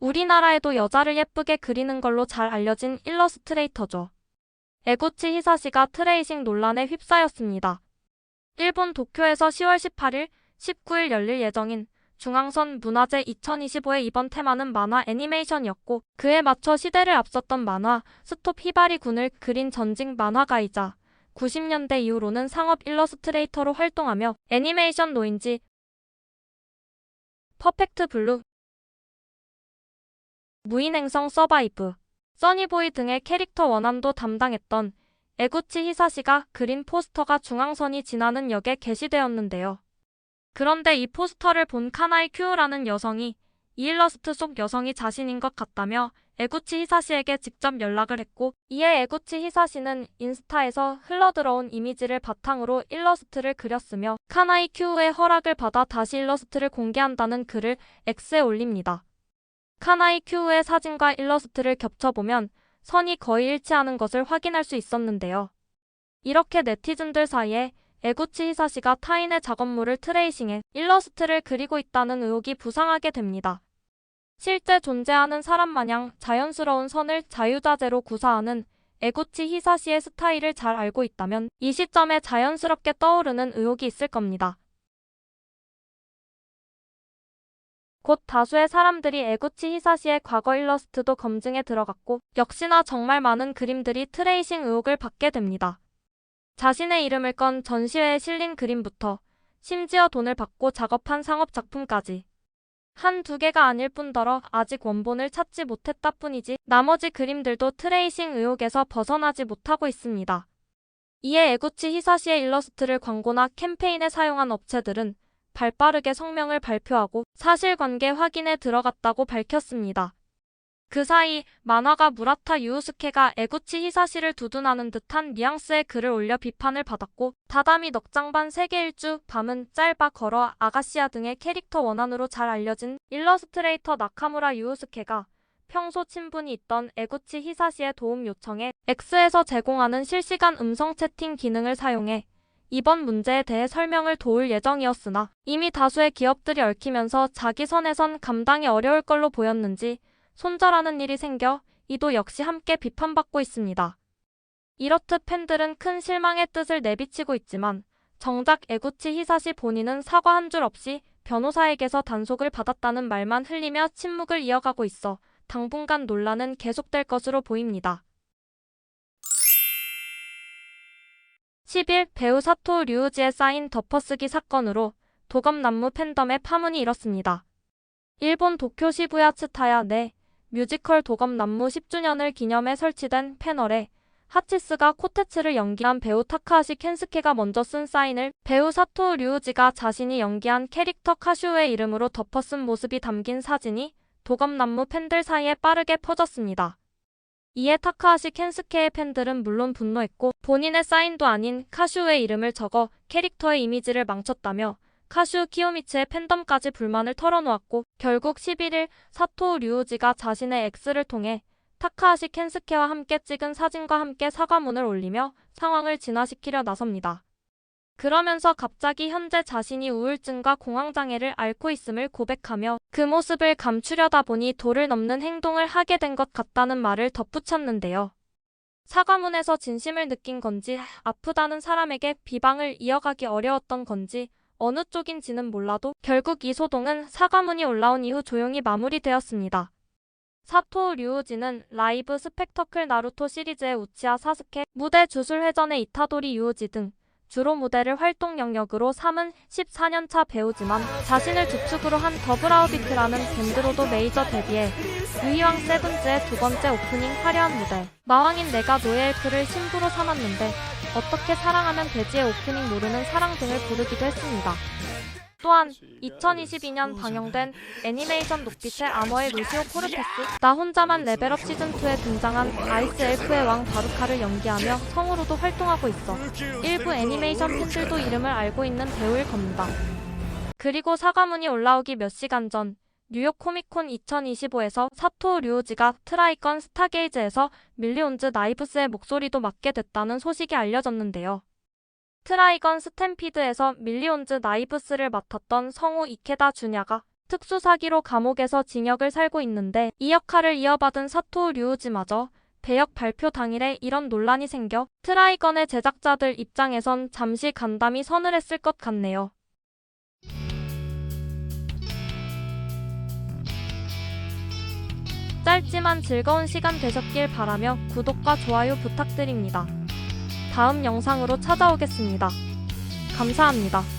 우리나라에도 여자를 예쁘게 그리는 걸로 잘 알려진 일러스트레이터죠. 에구치 히사시가 트레이싱 논란에 휩싸였습니다. 일본 도쿄에서 10월 18일, 19일 열릴 예정인 중앙선 문화제 2025의 이번 테마는 만화 애니메이션이었고 그에 맞춰 시대를 앞섰던 만화 스톱 히바리 군을 그린 전직 만화가이자 90년대 이후로는 상업 일러스트레이터로 활동하며 애니메이션 노인지 퍼펙트 블루 무인행성 서바이브 써니보이 등의 캐릭터 원안도 담당했던 에구치 히사시가 그린 포스터가 중앙선이 지나는 역에 게시되었는데요. 그런데 이 포스터를 본 카나이 큐라는 여성이 이 일러스트 속 여성이 자신인 것 같다며 에구치 히사시에게 직접 연락을 했고 이에 에구치 히사시는 인스타에서 흘러들어온 이미지를 바탕으로 일러스트를 그렸으며 카나이 큐의 허락을 받아 다시 일러스트를 공개한다는 글을 X에 올립니다. 카나이 큐의 사진과 일러스트를 겹쳐보면 선이 거의 일치하는 것을 확인할 수 있었는데요. 이렇게 네티즌들 사이에 에구치 히사시가 타인의 작업물을 트레이싱해 일러스트를 그리고 있다는 의혹이 부상하게 됩니다. 실제 존재하는 사람 마냥 자연스러운 선을 자유자재로 구사하는 에구치 히사시의 스타일을 잘 알고 있다면 이 시점에 자연스럽게 떠오르는 의혹이 있을 겁니다. 곧 다수의 사람들이 에구치 히사시의 과거 일러스트도 검증에 들어갔고 역시나 정말 많은 그림들이 트레이싱 의혹을 받게 됩니다. 자신의 이름을 건 전시회에 실린 그림부터 심지어 돈을 받고 작업한 상업 작품까지 한 두 개가 아닐 뿐더러 아직 원본을 찾지 못했다 뿐이지 나머지 그림들도 트레이싱 의혹에서 벗어나지 못하고 있습니다. 이에 에구치 히사시의 일러스트를 광고나 캠페인에 사용한 업체들은 발빠르게 성명을 발표하고 사실관계 확인에 들어갔다고 밝혔습니다. 그 사이 만화가 무라타 유우스케가 에구치 히사시를 두둔하는 듯한 뉘앙스의 글을 올려 비판을 받았고 다다미 넉장반 세계 일주 밤은 짧아 걸어 아가시아 등의 캐릭터 원안으로 잘 알려진 일러스트레이터 나카무라 유우스케가 평소 친분이 있던 에구치 히사시의 도움 요청에 X에서 제공하는 실시간 음성 채팅 기능을 사용해 이번 문제에 대해 설명을 도울 예정이었으나 이미 다수의 기업들이 얽히면서 자기 선에선 감당이 어려울 걸로 보였는지 손절하는 일이 생겨 이도 역시 함께 비판받고 있습니다. 이렇듯 팬들은 큰 실망의 뜻을 내비치고 있지만 정작 에구치 히사시 본인은 사과 한 줄 없이 변호사에게서 단속을 받았다는 말만 흘리며 침묵을 이어가고 있어 당분간 논란은 계속될 것으로 보입니다. 10일 배우 사토 류우지의 쌓인 덮어쓰기 사건으로 도검 남무 팬덤의 파문이 일었습니다. 일본 도쿄 시부야 츠타야 내 뮤지컬 도검 남무 10주년을 기념해 설치된 패널에 하치스가 코테츠를 연기한 배우 타카하시 켄스케가 먼저 쓴 사인을 배우 사토 류우지가 자신이 연기한 캐릭터 카슈의 이름으로 덮어쓴 모습이 담긴 사진이 도검 남무 팬들 사이에 빠르게 퍼졌습니다. 이에 타카하시 켄스케의 팬들은 물론 분노했고 본인의 사인도 아닌 카슈의 이름을 적어 캐릭터의 이미지를 망쳤다며 카슈 키요미츠의 팬덤까지 불만을 털어놓았고 결국 11일 사토 류우지가 자신의 X를 통해 타카하시 켄스케와 함께 찍은 사진과 함께 사과문을 올리며 상황을 진화시키려 나섭니다. 그러면서 갑자기 현재 자신이 우울증과 공황장애를 앓고 있음을 고백하며 그 모습을 감추려다 보니 도를 넘는 행동을 하게 된 것 같다는 말을 덧붙였는데요. 사과문에서 진심을 느낀 건지 아프다는 사람에게 비방을 이어가기 어려웠던 건지 어느 쪽인지는 몰라도 결국 이 소동은 사과문이 올라온 이후 조용히 마무리되었습니다. 사토 류우지는 라이브 스펙터클 나루토 시리즈의 우치아 사스케, 무대 주술 회전의 이타도리 유우지 등 주로 무대를 활동 영역으로 삼은 14년차 배우지만 자신을 주축으로 한 더블아웃비트라는 밴드로도 메이저 데뷔해 유희왕 세븐즈의 두 번째 오프닝 화려한 무대 마왕인 내가 노예엘프를 신부로 삼았는데 어떻게 사랑하면 되지의 오프닝 모르는 사랑 등을 부르기도 했습니다. 또한 2022년 방영된 애니메이션 녹빛의 암호의 루시오 코르테스. 나 혼자만 레벨업 시즌2에 등장한 아이스 엘프의 왕 바루카를 연기하며 성우로도 활동하고 있어. 일부 애니메이션 팬들도 이름을 알고 있는 배우일 겁니다. 그리고 사과문이 올라오기 몇 시간 전 뉴욕 코미콘 2025에서 사토 류우지가 트라이건 스타게이즈에서 밀리온즈 나이브스의 목소리도 맡게 됐다는 소식이 알려졌는데요. 트라이건 스탬피드에서 밀리온즈 나이브스를 맡았던 성우 이케다 주냐가 특수사기로 감옥에서 징역을 살고 있는데 이 역할을 이어받은 사토 류우지마저 배역 발표 당일에 이런 논란이 생겨 트라이건의 제작자들 입장에선 잠시 간담이 서늘했을 것 같네요. 짧지만 즐거운 시간 되셨길 바라며 구독과 좋아요 부탁드립니다. 다음 영상으로 찾아오겠습니다. 감사합니다.